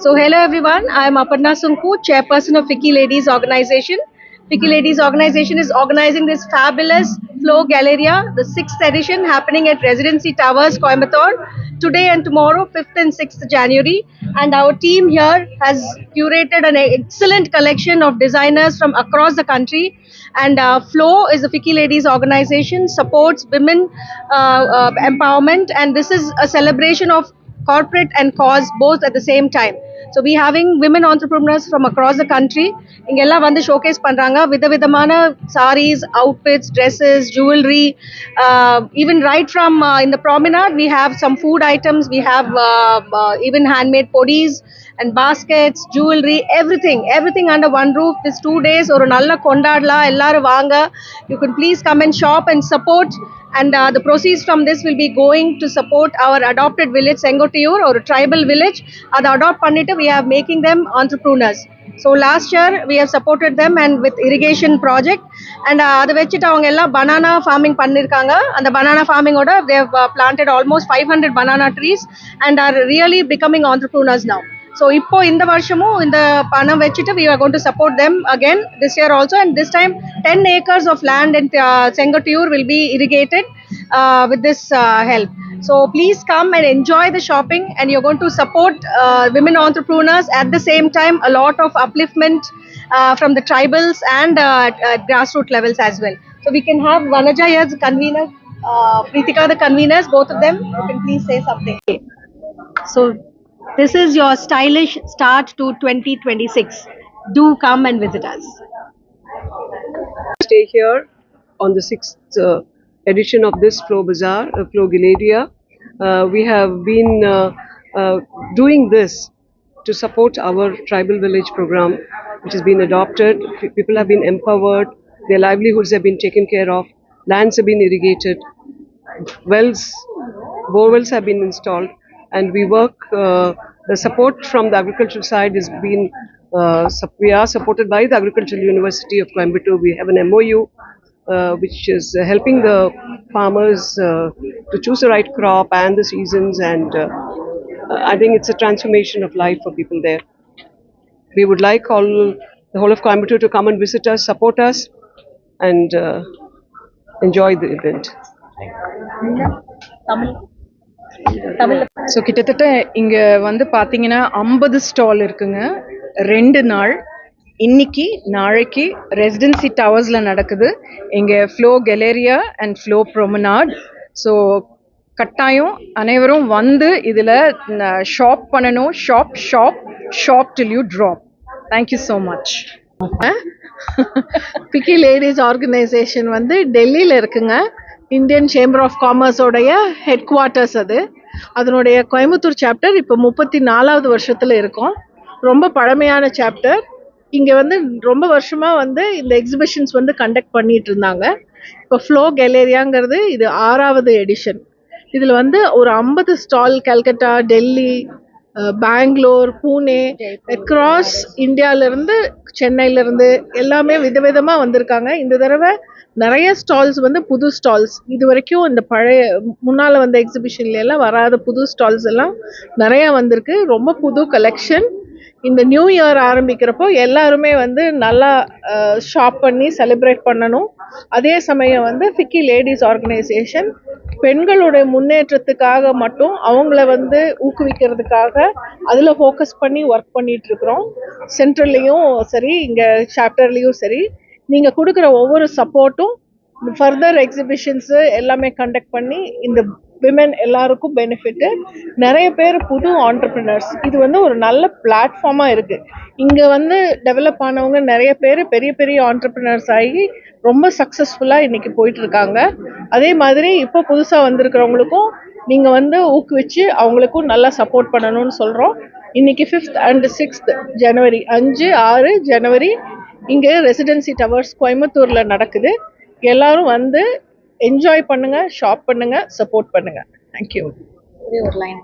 So hello everyone, I am Aparna Sunku, chairperson of Fiki Ladies Organization. Fiki Ladies Organization is organizing this fabulous Flow Galleria, the sixth edition happening at Residency Towers, Coimbatore, today and tomorrow, 5th and 6th January. And our team here has curated an excellent collection of designers from across the country. And uh, Flow is a Fiki Ladies organization, supports women uh, uh, empowerment, and this is a celebration of corporate and cause both at the same time so we having women entrepreneurs from across the country இங்க எல்லாம் வந்து showcase பண்றாங்க விதவிதமான saris outfits dresses jewellery even right from இந்த ப்ராமினாட் we have some food items we have even handmade பொடிஸ் and baskets jewellery every thing every thing under one roof this two days ஒரு நல்ல கொண்டாடலாம் எல்லாரும் வாங்க you good please come and shop and support and uh, the proceeds from this will be going to support our adopted village Sengotiyur or tribal village அதை adopt பண்ணிட்டு we are making them entrepreneurs so last year we have supported them and with irrigation project and uh, அதை வச்சுட்டு அவங்க எல்லாம் banana farming பண்ணிருக்காங்க அந்த banana farming ஓட they have uh, planted almost 500 banana trees and are really becoming entrepreneurs now so இப்போ இந்த வருஷமும் இந்த பணம் வச்சுட்டு we are gonna to support them again this year also and this time ten acres of land and செங்கட்டியூர் will be irrigated with this help so please come and enjoy the shopping and you gonna to support women ஆண்டர்ப்ரூனர்ஸ் at the same time a lot of upliftment from the tribals and cross root levels as well so we can have Vanaja yas convener uh, Pritika the conveners both of them you can please say something so this is your stylish start to 2026. Do come and visit us. stay here on the sixth uh, edition of this Flow Bazaar, uh, Flow Gileadia. Uh, we have been uh, uh, doing this to support our tribal village program, which has been adopted. People have been empowered, their livelihoods have been taken care of, lands have been irrigated, wells, borewells have been installed, and we work. Uh, the support from the agricultural side has been. Uh, we are supported by the Agricultural University of Coimbatore. We have an MOU uh, which is uh, helping the farmers uh, to choose the right crop and the seasons, and uh, I think it's a transformation of life for people there. We would like all the whole of Coimbatore to come and visit us, support us, and uh, enjoy the event. So கிட்டத்தட்ட இங்கே வந்து பார்த்தீங்கன்னா ஐம்பது stall இருக்குங்க. ரெண்டு நாள். இன்னைக்கு நாளைக்கு ரெசிடென்சி டவர்ஸில் நடக்குது. இங்கே FLO galleria and FLO promenade so கட்டாயம் அனைவரும் வந்து இதில் ஷாப் பண்ணணும். Shop shop shop till you drop thank you so much FICCI ladies organisation வந்து டெல்லியில் இருக்குங்க. இந்தியன் சேம்பர் ஆஃப் காமர்ஸோடைய ஹெட் குவார்ட்டர்ஸ் அது. அதனுடைய கோயம்புத்தூர் சாப்டர் இப்போ முப்பத்தி நாலாவது வருஷத்தில் இருக்கோம். ரொம்ப பழமையான சாப்டர் இங்கே வந்து ரொம்ப வருஷமாக வந்து இந்த எக்ஸிபிஷன்ஸ் வந்து கண்டக்ட் பண்ணிட்டு இருந்தாங்க. இப்போ ஃப்ளோ கேலேரியாங்கிறது இது ஆறாவது எடிஷன் இதில் வந்து ஒரு ஐம்பது ஸ்டால் கல்கட்டா டெல்லி பெங்களூர் பூனே அக்ராஸ் இந்தியாவிலேருந்து சென்னையிலேருந்து எல்லாமே விதவிதமாக வந்திருக்காங்க. இந்த தடவை நிறைய ஸ்டால்ஸ் வந்து புது ஸ்டால்ஸ் இது வரைக்கும் இந்த பழைய முன்னால் வந்த எக்ஸிபிஷன்ல எல்லாம் வராத புது ஸ்டால்ஸ் எல்லாம் நிறைய வந்திருக்கு. ரொம்ப புது கலெக்ஷன் இந்த நியூ இயர் ஆரம்பிக்கிறப்போ எல்லாருமே வந்து நல்லா ஷாப் பண்ணி செலிப்ரேட் பண்ணணும். அதே சமயம் வந்து ஃபிக்கி லேடிஸ் ஆர்கனைசேஷன் பெண்களுடைய முன்னேற்றத்துக்காக மட்டும் அவங்கள வந்து ஊக்குவிக்கிறதுக்காக அதில் ஃபோக்கஸ் பண்ணி ஒர்க் பண்ணிகிட்ருக்குறோம் சென்ட்ரல்லையும் சரி இங்கே சாப்டர்லேயும் சரி நீங்கள் கொடுக்குற ஒவ்வொரு சப்போர்ட்டும் ஃபர்தர் எக்ஸிபிஷன்ஸு எல்லாமே கண்டக்ட் பண்ணி இந்த விமென் எல்லாருக்கும் பெனிஃபிட்டு நிறைய பேர் புது ஆண்டர்பிரினர்ஸ் இது வந்து ஒரு நல்ல பிளாட்ஃபார்மாக இருக்குது இங்கே வந்து டெவலப் ஆனவங்க நிறைய பேர் பெரிய பெரிய ஆண்டர்பிரினர்ஸ் ஆகி ரொம்ப சக்ஸஸ்ஃபுல்லாக இன்றைக்கி போயிட்டுருக்காங்க அதே மாதிரி இப்போ புதுசாக வந்திருக்கிறவங்களுக்கும் நீங்கள் வந்து ஊக்குவிச்சு அவங்களுக்கும் நல்லா சப்போர்ட் பண்ணணும்னு சொல்கிறோம் இன்றைக்கி ஃபிஃப்த் அண்ட் சிக்ஸ்த் ஜனவரி அஞ்சு ஆறு ஜனவரி இங்கே ரெசிடென்சி டவர்ஸ் கோயம்புத்தூரில் நடக்குது. எல்லாரும் வந்து என்ஜாய் பண்ணுங்க ஷாப் பண்ணுங்க சப்போர்ட் பண்ணுங்க. தேங்க்யூ ஒரே ஒரு லைன்